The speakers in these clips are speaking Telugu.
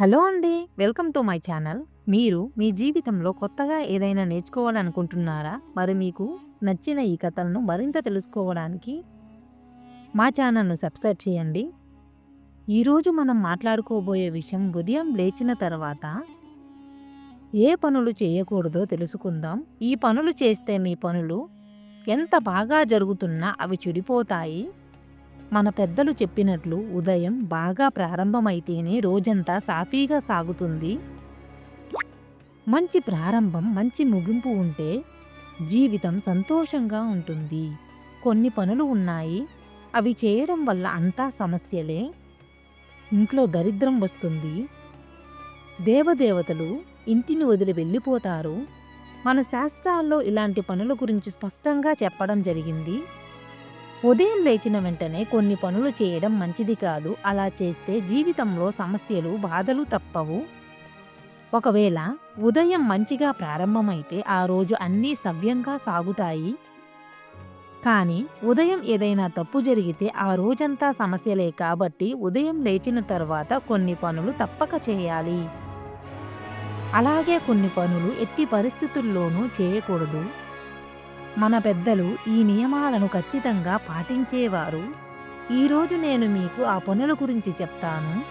హలో అండి వెల్కమ్ టు మై ఛానల్. మీరు మీ జీవితంలో కొత్తగా ఏదైనా నేర్చుకోవాలనుకుంటున్నారా? మరి మీకు నచ్చిన ఈ కథలను మరింత తెలుసుకోవడానికి మా ఛానల్ను సబ్స్క్రైబ్ చేయండి. ఈరోజు మనం మాట్లాడుకోబోయే విషయం ఉదయం లేచిన తర్వాత ఏ పనులు చేయకూడదో తెలుసుకుందాం. ఈ పనులు చేస్తే మీ పనులు ఎంత బాగా జరుగుతున్నా అవి చెడిపోతాయి. మన పెద్దలు చెప్పినట్లు ఉదయం బాగా ప్రారంభమైతేనే రోజంతా సాఫీగా సాగుతుంది. మంచి ప్రారంభం మంచి ముగింపు ఉంటే జీవితం సంతోషంగా ఉంటుంది. కొన్ని పనులు ఉన్నాయి. అవి చేయడం వల్ల అంతా సమస్యలే. ఇంట్లో దరిద్రం వస్తుంది. దేవదేవతలు ఇంటిని వదిలి వెళ్ళిపోతారు. మన శాస్త్రాల్లో ఇలాంటి పనుల గురించి స్పష్టంగా చెప్పడం జరిగింది. ఉదయం లేచిన వెంటనే కొన్ని పనులు చేయడం మంచిది కాదు. అలా చేస్తే జీవితంలో సమస్యలు బాధలు తప్పవు. ఒకవేళ ఉదయం మంచిగా ప్రారంభమైతే ఆ రోజు అన్నీ సవ్యంగా సాగుతాయి. కానీ ఉదయం ఏదైనా తప్పు జరిగితే ఆ రోజంతా సమస్యలే కాబట్టి ఉదయం లేచిన తర్వాత కొన్ని పనులు తప్పక చేయాలి. అలాగే కొన్ని పనులు ఎట్టి పరిస్థితుల్లోనూ చేయకూడదు. మన పెద్దలు ఈ నియమాలను ఖచ్చితంగా పాటించేవారు. ఈరోజు నేను మీకు ఆ పనుల గురించి చెప్తాను.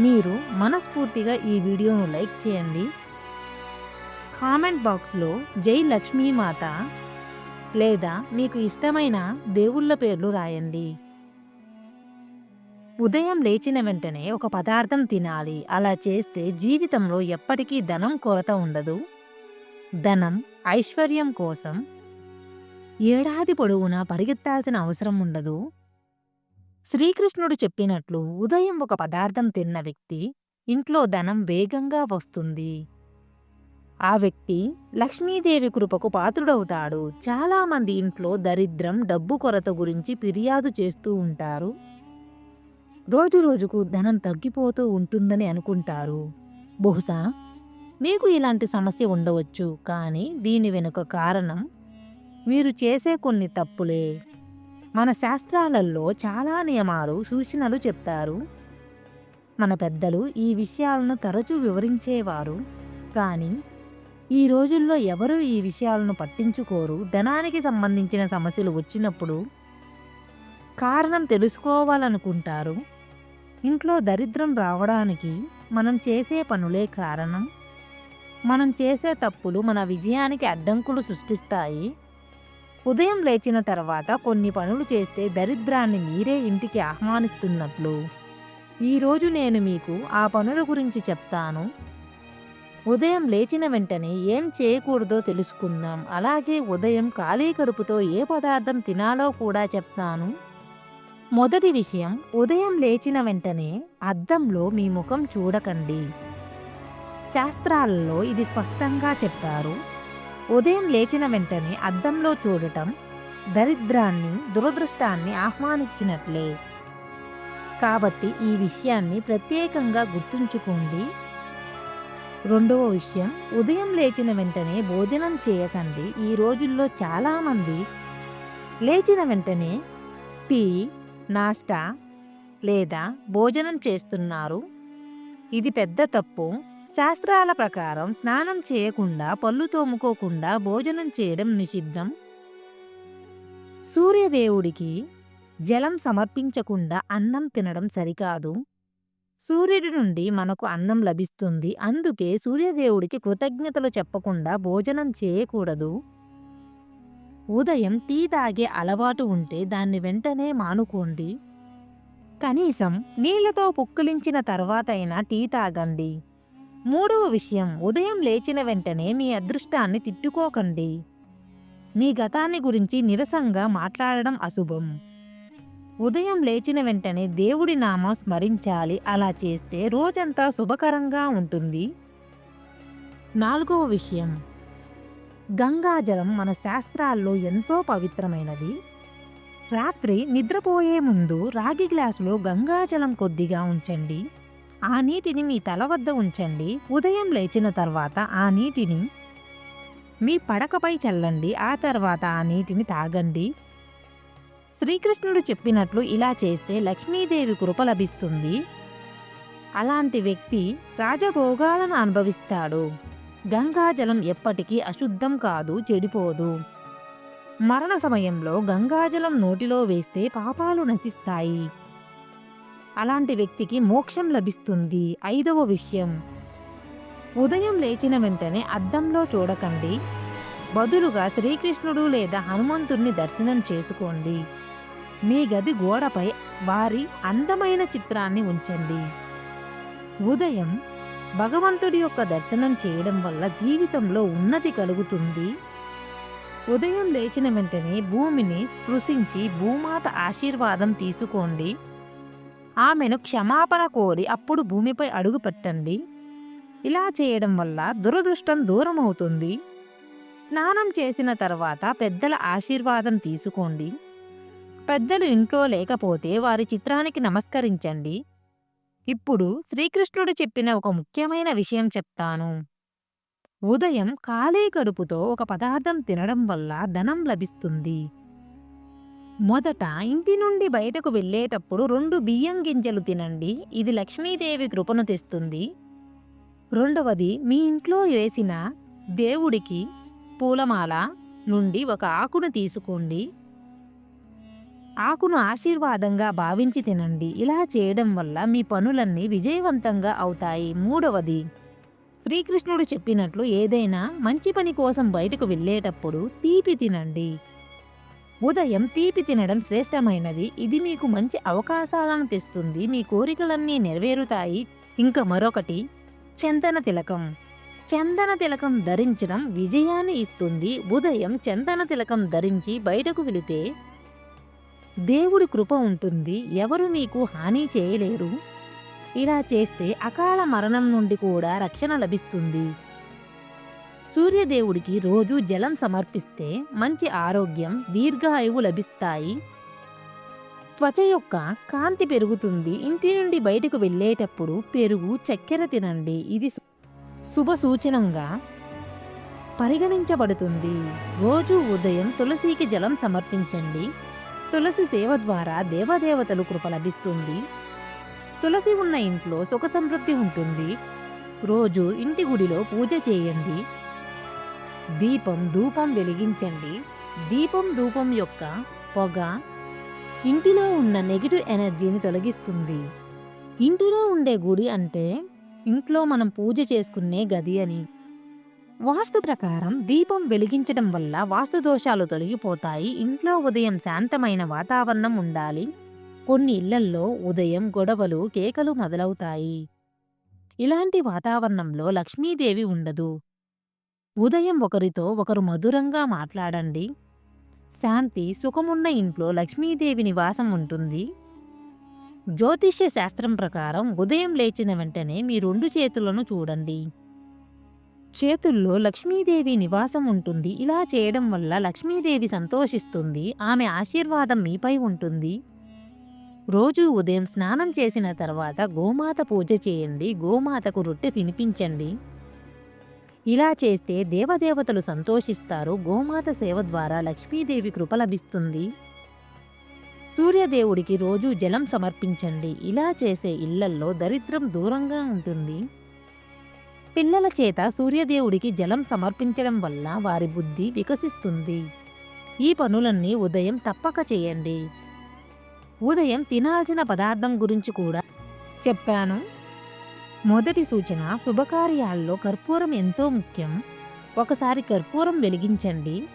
మీరు మనస్ఫూర్తిగా ఈ వీడియోను లైక్ చేయండి. కామెంట్ బాక్స్లో జై లక్ష్మీమాత లేదా మీకు ఇష్టమైన దేవుళ్ళ పేర్లు రాయండి. ఉదయం లేచిన వెంటనే ఒక పదార్థం తినాలి. అలా చేస్తే జీవితంలో ఎప్పటికీ ధనం కొరత ఉండదు. ధనం ఐశ్వర్యం కోసం ఏడాది పొడవునా పరిగెత్తాల్సిన అవసరం ఉండదు. శ్రీకృష్ణుడు చెప్పినట్లు ఉదయం ఒక పదార్థం తిన్న వ్యక్తి ఇంట్లో ధనం వేగంగా వస్తుంది. ఆ వ్యక్తి లక్ష్మీదేవి కృపకు పాత్రుడవుతాడు. చాలామంది ఇంట్లో దరిద్రం డబ్బు కొరత గురించి ఫిర్యాదు చేస్తూ ఉంటారు. రోజురోజుకు ధనం తగ్గిపోతూ ఉంటుందని అనుకుంటారు. బహుశా మీకు ఇలాంటి సమస్య ఉండవచ్చు కానీ దీని వెనుక కారణం మీరు చేసే కొన్ని తప్పులే. మన శాస్త్రాలలో చాలా నియమాలు సూచనలు చెప్తారు. మన పెద్దలు ఈ విషయాలను తరచూ వివరించేవారు. కానీ ఈ రోజుల్లో ఎవరు ఈ విషయాలను పట్టించుకోరు. ధనానికి సంబంధించిన సమస్యలు వచ్చినప్పుడు కారణం తెలుసుకోవాలనుకుంటారు. ఇంట్లో దరిద్రం రావడానికి మనం చేసే పనులే కారణం. మనం చేసే తప్పులు మన విజయానికి అడ్డంకులు సృష్టిస్తాయి. ఉదయం లేచిన తర్వాత కొన్ని పనులు చేస్తే దరిద్రాన్ని మీరే ఇంటికి ఆహ్వానిస్తున్నట్లు. ఈరోజు నేను మీకు ఆ పనుల గురించి చెప్తాను. ఉదయం లేచిన వెంటనే ఏం చేయకూడదో తెలుసుకుందాం. అలాగే ఉదయం ఖాళీ కడుపుతో ఏ పదార్థం తినాలో కూడా చెప్తాను. మొదటి విషయం ఉదయం లేచిన వెంటనే అద్దంలో మీ ముఖం చూడకండి. శాస్త్రాలలో ఇది స్పష్టంగా చెప్పారు. ఉదయం లేచిన వెంటనే అద్దంలో చూడటం దరిద్రాన్ని దురదృష్టాన్ని ఆహ్వానించినట్లే. కాబట్టి ఈ విషయాన్ని ప్రత్యేకంగా గుర్తుంచుకోండి. రెండవ విషయం ఉదయం లేచిన వెంటనే భోజనం చేయకండి. ఈ రోజుల్లో చాలామంది లేచిన వెంటనే టీ నాస్టా లేదా భోజనం చేస్తున్నారు. ఇది పెద్ద తప్పు. శాస్త్రాల ప్రకారం స్నానం చేయకుండా పళ్ళు తోముకోకుండా భోజనం చేయడం నిషిద్ధం. సూర్యదేవుడికి జలం సమర్పించకుండా అన్నం తినడం సరికాదు. సూర్యుడి నుండి మనకు అన్నం లభిస్తుంది. అందుకే సూర్యదేవుడికి కృతజ్ఞతలు చెప్పకుండా భోజనం చేయకూడదు. ఉదయం టీ తాగే అలవాటు ఉంటే దాన్ని వెంటనే మానుకోండి. కనీసం నీళ్ళతో పుక్కిలించిన తర్వాతైనా టీ తాగండి. మూడవ విషయం ఉదయం లేచిన వెంటనే మీ అదృష్టాన్ని తిట్టుకోకండి. మీ గతాన్ని గురించి నిరసంగా మాట్లాడడం అశుభం. ఉదయం లేచిన వెంటనే దేవుడి నామం స్మరించాలి. అలా చేస్తే రోజంతా శుభకరంగా ఉంటుంది. నాలుగవ విషయం గంగాజలం మన శాస్త్రాల్లో ఎంతో పవిత్రమైనది. రాత్రి నిద్రపోయే ముందు రాగి గ్లాసులో గంగాజలం కొద్దిగా ఉంచండి. ఆ నీటిని మీ తల వద్ద ఉంచండి. ఉదయం లేచిన తర్వాత ఆ నీటిని మీ పడకపై చల్లండి. ఆ తర్వాత ఆ నీటిని తాగండి. శ్రీకృష్ణుడు చెప్పినట్లు ఇలా చేస్తే లక్ష్మీదేవి కృప లభిస్తుంది. అలాంటి వ్యక్తి రాజభోగాలను అనుభవిస్తాడు. గంగాజలం ఎప్పటికీ అశుద్ధం కాదు చెడిపోదు. మరణ సమయంలో గంగాజలం నోటిలో వేస్తే పాపాలు నశిస్తాయి. అలాంటి వ్యక్తికి మోక్షం లభిస్తుంది. ఐదవ విషయం. ఉదయం లేచిన వెంటనే అద్దంలో చూడకండి. బదులుగా శ్రీకృష్ణుడు లేదా హనుమంతుడిని దర్శనం చేసుకోండి. మీ గది గోడపై వారి అందమైన చిత్రాన్ని ఉంచండి. ఉదయం భగవంతుడి యొక్క దర్శనం చేయడం వల్ల జీవితంలో ఉన్నతి కలుగుతుంది. ఉదయం లేచిన వెంటనే భూమిని స్పృశించి భూమాత ఆశీర్వాదం తీసుకోండి. ఆమెను క్షమాపణ కోరి అప్పుడు భూమిపై అడుగు పెట్టండి. ఇలా చేయడం వల్ల దురదృష్టం దూరం అవుతుంది స్నానం చేసిన తర్వాత పెద్దల ఆశీర్వాదం తీసుకోండి. పెద్దలు ఇంట్లో లేకపోతే వారి చిత్రానికి నమస్కరించండి. ఇప్పుడు శ్రీకృష్ణుడు చెప్పిన ఒక ముఖ్యమైన విషయం చెప్తాను. ఉదయం ఖాళీ కడుపుతో ఒక పదార్థం తినడం వల్ల ధనం లభిస్తుంది. మొదట ఇంటి నుండి బయటకు వెళ్ళేటప్పుడు రెండు బియ్యం గింజలు తినండి. ఇది లక్ష్మీదేవి కృపను తెస్తుంది. రెండవది మీ ఇంట్లో వేసిన దేవుడికి పూలమాల నుండి ఒక ఆకును తీసుకోండి. ఆకును ఆశీర్వాదంగా భావించి తినండి. ఇలా చేయడం వల్ల మీ పనులన్నీ విజయవంతంగా అవుతాయి. మూడవది శ్రీకృష్ణుడు చెప్పినట్లు ఏదైనా మంచి పని కోసం బయటకు వెళ్ళేటప్పుడు తీపి తినండి. ఉదయం తీపి తినడం శ్రేష్టమైనది. ఇది మీకు మంచి అవకాశాలను తెస్తుంది. మీ కోరికలన్నీ నెరవేరుతాయి. ఇంకా మరొకటి చందన తిలకం. చందన తిలకం ధరించడం విజయాన్ని ఇస్తుంది. ఉదయం చందన తిలకం ధరించి బయటకు వెళితే దేవుడి కృప ఉంటుంది. ఎవరు మీకు హాని చేయలేరు. ఇలా చేస్తే అకాల మరణం నుండి కూడా రక్షణ లభిస్తుంది. సూర్యదేవుడికి రోజు జలం సమర్పిస్తే మంచి ఆరోగ్యం దీర్ఘాయువు లభిస్తాయి. త్వచ యొక్క కాంతి పెరుగుతుంది. ఇంటి నుండి బయటకు వెళ్ళేటప్పుడు పెరుగు చక్కెర తినండి. ఇది శుభ సూచనంగా పరిగణించబడుతుంది. రోజు ఉదయం తులసికి జలం సమర్పించండి. తులసి సేవ ద్వారా దేవదేవతలు కృప లభిస్తుంది. తులసి ఉన్న ఇంట్లో సుఖ సమృద్ధి ఉంటుంది. రోజు ఇంటి గుడిలో పూజ చేయండి. దీపం ధూపం వెలిగించండి. దీపం ధూపం యొక్క పొగ ఇంటిలో ఉన్న నెగిటివ్ ఎనర్జీని తొలగిస్తుంది. ఇంటిలో ఉండే గుడి అంటే ఇంట్లో మనం పూజ చేసుకునే గది అని. వాస్తు ప్రకారం దీపం వెలిగించడం వల్ల వాస్తు దోషాలు తొలగిపోతాయి. ఇంట్లో ఉదయం శాంతమైన వాతావరణం ఉండాలి. కొన్ని ఇళ్ళల్లో ఉదయం గొడవలు కేకలు మొదలవుతాయి. ఇలాంటి వాతావరణంలో లక్ష్మీదేవి ఉండదు. ఉదయం ఒకరితో ఒకరు మధురంగా మాట్లాడండి. శాంతి సుఖమున్న ఇంట్లో లక్ష్మీదేవి నివాసం ఉంటుంది. జ్యోతిష్య శాస్త్రం ప్రకారం ఉదయం లేచిన వెంటనే మీ రెండు చేతులను చూడండి. చేతుల్లో లక్ష్మీదేవి నివాసం ఉంటుంది. ఇలా చేయడం వల్ల లక్ష్మీదేవి సంతోషిస్తుంది. ఆమె ఆశీర్వాదం మీపై ఉంటుంది. రోజు ఉదయం స్నానం చేసిన తర్వాత గోమాత పూజ చేయండి. గోమాతకు రొట్టె తినిపించండి. ఇలా చేస్తే దేవదేవతలు సంతోషిస్తారు. గోమాత సేవ ద్వారా లక్ష్మీదేవి కృప లభిస్తుంది. సూర్యదేవుడికి రోజు జలం సమర్పించండి. ఇలా చేసే ఇళ్ళల్లో దరిద్రం దూరంగా ఉంటుంది. పిల్లల చేత సూర్యదేవుడికి జలం సమర్పించడం వల్ల వారి బుద్ధి వికసిస్తుంది. ఈ పనులన్నీ ఉదయం తప్పక చేయండి. ఉదయం తినాల్సిన పదార్థం గురించి కూడా చెప్పాను. మొదటి సూచన శుభకార్యాల్లో కర్పూరం ఎంతో ముఖ్యం. ఒకసారి కర్పూరం వెలిగించండి.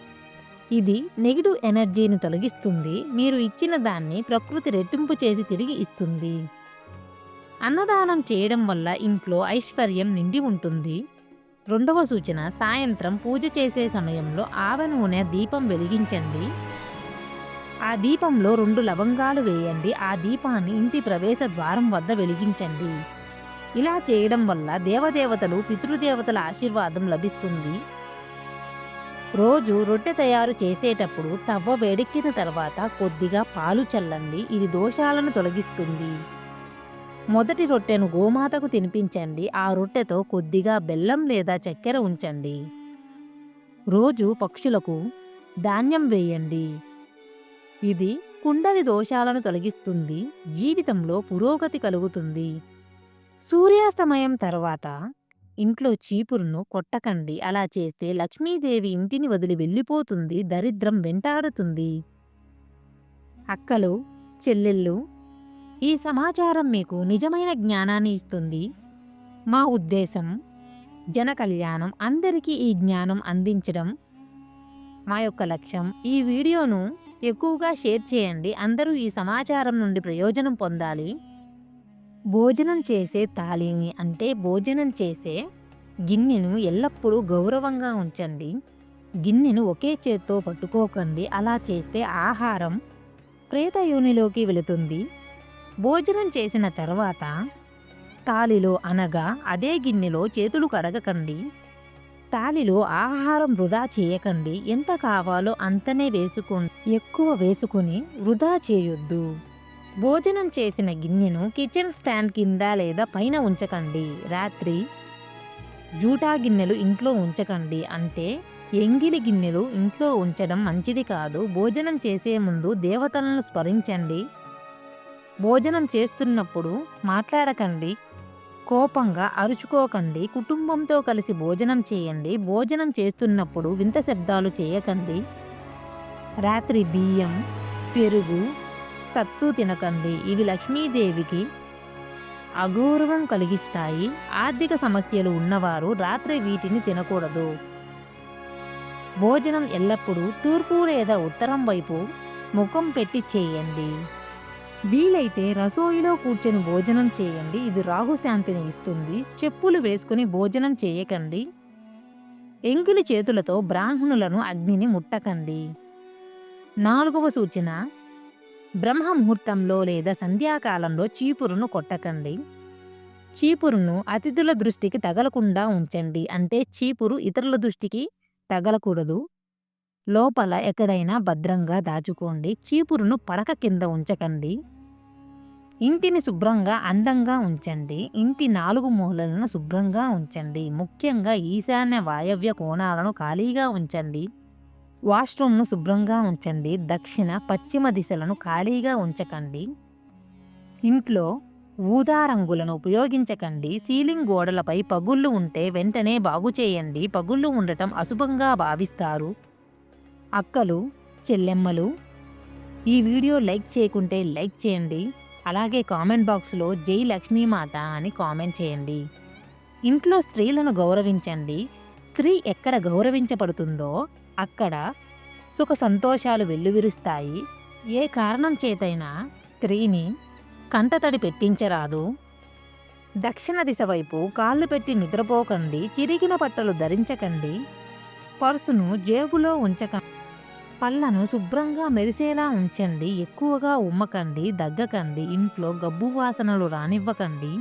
ఇది నెగిటివ్ ఎనర్జీని తొలగిస్తుంది. మీరు ఇచ్చిన దాన్ని ప్రకృతి రెట్టింపు చేసి తిరిగి ఇస్తుంది. అన్నదానం చేయడం వల్ల ఇంట్లో ఐశ్వర్యం నిండి ఉంటుంది. రెండవ సూచన సాయంత్రం పూజ చేసే సమయంలో ఆవ నూనె దీపం వెలిగించండి. ఆ దీపంలో రెండు లవంగాలు వేయండి. ఆ దీపాన్ని ఇంటి ప్రవేశ ద్వారం వద్ద వెలిగించండి. ఇలా చేయడం వల్ల దేవదేవతలు పితృదేవతల ఆశీర్వాదం లభిస్తుంది. రోజు రొట్టె తయారు చేసేటప్పుడు తవ్వ వేడెక్కిన తర్వాత కొద్దిగా పాలు చల్లండి. ఇది దోషాలను తొలగిస్తుంది. మొదటి రొట్టెను గోమాతకు తినిపించండి. ఆ రొట్టెతో కొద్దిగా బెల్లం లేదా చక్కెర ఉంచండి. రోజు పక్షులకు ధాన్యం వేయండి. ఇది కుండలి దోషాలను తొలగిస్తుంది. జీవితంలో పురోగతి కలుగుతుంది. సూర్యాస్తమయం తర్వాత ఇంట్లో చీపురును కొట్టకండి. అలా చేస్తే లక్ష్మీదేవి ఇంటిని వదిలి వెళ్ళిపోతుంది. దరిద్రం వెంటాడుతుంది. అక్కలు చెల్లెళ్ళు ఈ సమాచారం మీకు నిజమైన జ్ఞానాన్ని ఇస్తుంది. మా ఉద్దేశం జన కళ్యాణం అందరికీ ఈ జ్ఞానం అందించడం మా యొక్క లక్ష్యం. ఈ వీడియోను ఎక్కువగా షేర్ చేయండి. అందరూ ఈ సమాచారం నుండి ప్రయోజనం పొందాలి. భోజనం చేసే తాళిని అంటే భోజనం చేసే గిన్నెను ఎల్లప్పుడూ గౌరవంగా ఉంచండి. గిన్నెను ఒకే చేత్తో పట్టుకోకండి. అలా చేస్తే ఆహారం ప్రేత యోనిలోకి వెళుతుంది. భోజనం చేసిన తర్వాత తాలిలో అనగా అదే గిన్నెలో చేతులు కడగకండి. తాలిలో ఆహారం వృధా చేయకండి. ఎంత కావాలో అంతనే వేసుకుని ఎక్కువ వేసుకుని వృధా చేయొద్దు. భోజనం చేసిన గిన్నెను కిచెన్ స్టాండ్ కింద లేదా పైన ఉంచకండి. రాత్రి జూటా గిన్నెలు ఇంట్లో ఉంచకండి అంటే ఎంగిలి గిన్నెలు ఇంట్లో ఉంచడం మంచిది కాదు. భోజనం చేసే ముందు దేవతలను స్మరించండి. భోజనం చేస్తున్నప్పుడు మాట్లాడకండి. కోపంగా అరుచుకోకండి. కుటుంబంతో కలిసి భోజనం చేయండి. భోజనం చేస్తున్నప్పుడు వింత శబ్దాలు చేయకండి. రాత్రి బియ్యం పెరుగు సత్తు తినకండి. ఇవి లక్ష్మీదేవికి అగౌరవం కలిగిస్తాయి. ఆర్థిక సమస్యలు ఉన్నవారు రాత్రి వీటిని తినకూడదు. భోజనం ఎల్లప్పుడూ తూర్పు లేదా ఉత్తరం వైపు ముఖం పెట్టి చేయండి. వీలైతే రసోయిలో కూర్చొని భోజనం చేయండి. ఇది రాహుశాంతిని ఇస్తుంది. చెప్పులు వేసుకుని భోజనం చేయకండి. ఎంగిలి చేతులతో బ్రాహ్మణులను అగ్నిని ముట్టకండి. నాలుగవ సూచన. బ్రహ్మ ముహూర్తంలో లేదా సంధ్యాకాలంలో చీపురును కొట్టకండి. చీపురును అతిథుల దృష్టికి తగలకుండా ఉంచండి. అంటే చీపురు ఇతరుల దృష్టికి తగలకూడదు. లోపల ఎక్కడైనా భద్రంగా దాచుకోండి. చీపురును పడక కింద ఉంచకండి. ఇంటిని శుభ్రంగా అందంగా ఉంచండి. ఇంటి నాలుగు మూలలను శుభ్రంగా ఉంచండి. ముఖ్యంగా ఈశాన్య వాయవ్య కోణాలను ఖాళీగా ఉంచండి. వాష్రూమ్ను శుభ్రంగా ఉంచండి. దక్షిణ పశ్చిమ దిశలను ఖాళీగా ఉంచకండి. ఇంట్లో ఊదా రంగులను ఉపయోగించకండి. సీలింగ్ గోడలపై పగుళ్ళు ఉంటే వెంటనే బాగు చేయండి. పగుళ్ళు ఉండటం అశుభంగా భావిస్తారు. అక్కలు చెల్లెమ్మలు ఈ వీడియో లైక్ చేయకుంటే లైక్ చేయండి. అలాగే కామెంట్ బాక్స్లో జై లక్ష్మీమాత అని కామెంట్ చేయండి. ఇంట్లో స్త్రీలను గౌరవించండి. స్త్రీ ఎక్కడ గౌరవించబడుతుందో అక్కడ సుఖ సంతోషాలు వెల్లువిరుస్తాయి. ఏ కారణం చేతైనా స్త్రీని కంటతడి పెట్టించరాదు. దక్షిణ దిశ వైపు కాళ్ళు పెట్టి నిద్రపోకండి చిరిగిన బట్టలు ధరించకండి పర్సును జేబులో ఉంచకండి పళ్ళను శుభ్రంగా మెరిసేలా ఉంచండి ఎక్కువగా ఉమ్మకండి దగ్గకండి ఇంట్లో గబ్బు వాసనలు రానివ్వకండి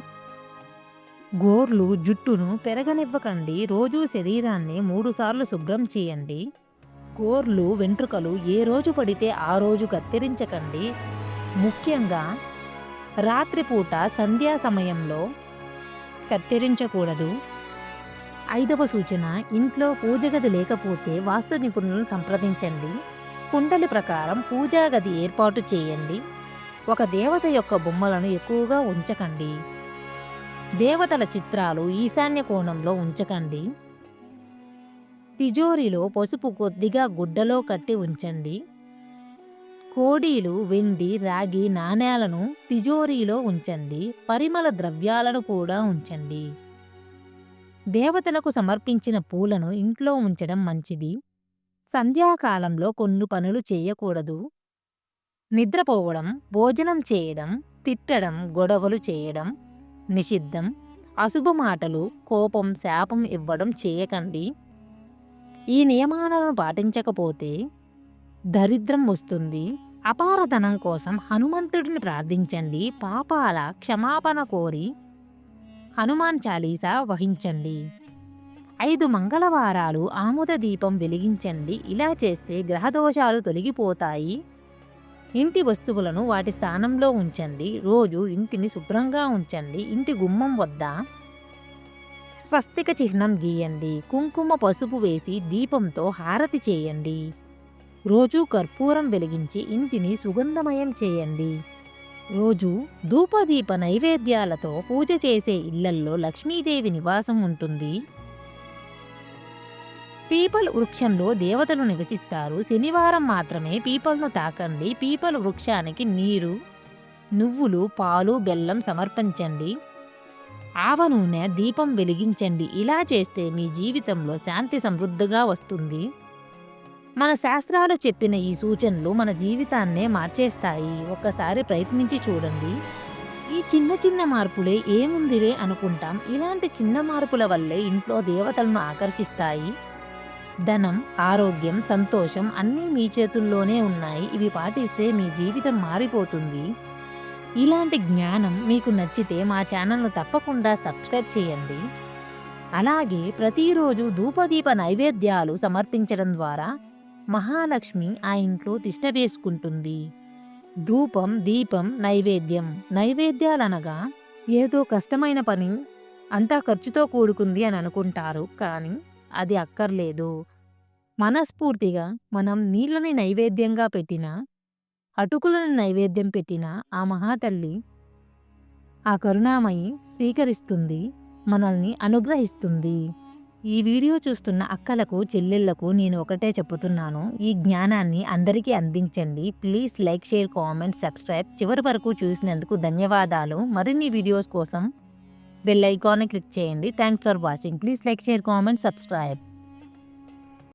గోర్లు జుట్టును పెరగనివ్వకండి రోజూ శరీరాన్ని మూడుసార్లు శుభ్రం చేయండి. గోర్లు వెంట్రుకలు ఏ రోజు పడితే ఆ రోజు కత్తిరించకండి. ముఖ్యంగా రాత్రిపూట సంధ్యా సమయంలో కత్తిరించకూడదు. ఐదవ సూచన ఇంట్లో పూజ గది లేకపోతే వాస్తు నిపుణులను సంప్రదించండి. కుండలి ప్రకారం పూజా గది ఏర్పాటు చేయండి. ఒక దేవత యొక్క బొమ్మలను ఎక్కువగా ఉంచకండి. దేవతల చిత్రాలు ఈశాన్య కోణంలో ఉంచకండి. తిజోరిలో పసుపు కొద్దిగా గుడ్డలో కట్టి ఉంచండి. కోడీలు వెండి రాగి నాణేలను తిజోరీలో ఉంచండి. పరిమళ ద్రవ్యాలను కూడా ఉంచండి. దేవతలకు సమర్పించిన పూలను ఇంట్లో ఉంచడం మంచిది. సంధ్యాకాలంలో కొన్ని పనులు చేయకూడదు. నిద్రపోవడం భోజనం చేయడం తిట్టడం గొడవలు చేయడం నిషిద్ధం. అశుభ మాటలు కోపం శాపం ఇవ్వడం చేయకండి. ఈ నియమాలను పాటించకపోతే దరిద్రం వస్తుంది. అపారధనం కోసం హనుమంతుడిని ప్రార్థించండి. పాపాల క్షమాపణ కోరి హనుమాన్ చాలీసా వహించండి. ఐదు మంగళవారాలు ఆముద దీపం వెలిగించండి. ఇలా చేస్తే గ్రహదోషాలు తొలగిపోతాయి. ఇంటి వస్తువులను వాటి స్థానంలో ఉంచండి. రోజు ఇంటిని శుభ్రంగా ఉంచండి. ఇంటి గుమ్మం వద్ద స్వస్తిక చిహ్నం గీయండి. కుంకుమ పసుపు వేసి దీపంతో హారతి చేయండి. రోజూ కర్పూరం వెలిగించి ఇంటిని సుగంధమయం చేయండి. రోజు ధూపదీప నైవేద్యాలతో పూజ చేసే ఇళ్ళల్లో లక్ష్మీదేవి నివాసం ఉంటుంది. పీపల్ వృక్షంలో దేవతలు నివసిస్తారు. శనివారం మాత్రమే పీపల్ను తాకండి. పీపల్ వృక్షానికి నీరు నువ్వులు పాలు బెల్లం సమర్పించండి. ఆవ నూనె దీపం వెలిగించండి. ఇలా చేస్తే మీ జీవితంలో శాంతి సమృద్ధిగా వస్తుంది. మన శాస్త్రాలు చెప్పిన ఈ సూచనలు మన జీవితాన్నే మార్చేస్తాయి. ఒక్కసారి ప్రయత్నించి చూడండి. ఈ చిన్న చిన్న మార్పులే ఏముందిలే అనుకుంటాం. ఇలాంటి చిన్న మార్పుల వల్లే ఇంట్లో దేవతలను ఆకర్షిస్తాయి. ధనం ఆరోగ్యం సంతోషం అన్నీ మీ చేతుల్లోనే ఉన్నాయి. ఇవి పాటిస్తే మీ జీవితం మారిపోతుంది. ఇలాంటి జ్ఞానం మీకు నచ్చితే మా ఛానల్ను తప్పకుండా సబ్స్క్రైబ్ చేయండి. అలాగే ప్రతిరోజు ధూపదీప నైవేద్యాలు సమర్పించడం ద్వారా మహాలక్ష్మి ఆ ఇంట్లో తిష్టవేసుకుంటుంది ధూపం దీపం నైవేద్యం. నైవేద్యాలనగా ఏదో కష్టమైన పని అంతా ఖర్చుతో కూడుకుంది అని అనుకుంటారు కానీ అది అక్కర్లేదు. మనస్ఫూర్తిగా మనం నీళ్ళని నైవేద్యంగా పెట్టినా అటుకులను నైవేద్యం పెట్టిన ఆ మహాతల్లి ఆ కరుణామయి స్వీకరిస్తుంది మనల్ని అనుగ్రహిస్తుంది. ఈ వీడియో చూస్తున్న అక్కలకు చెల్లెళ్ళకు నేను ఒకటే చెప్తున్నాను ఈ జ్ఞానాన్ని అందరికీ అందించండి. Please like share comment subscribe చివరి వరకు చూసినందుకు ధన్యవాదాలు. మరిన్ని వీడియోస్ కోసం బెల్ ఐకాన్ని క్లిక్ చేయండి. Thanks for watching. Please like share comment subscribe.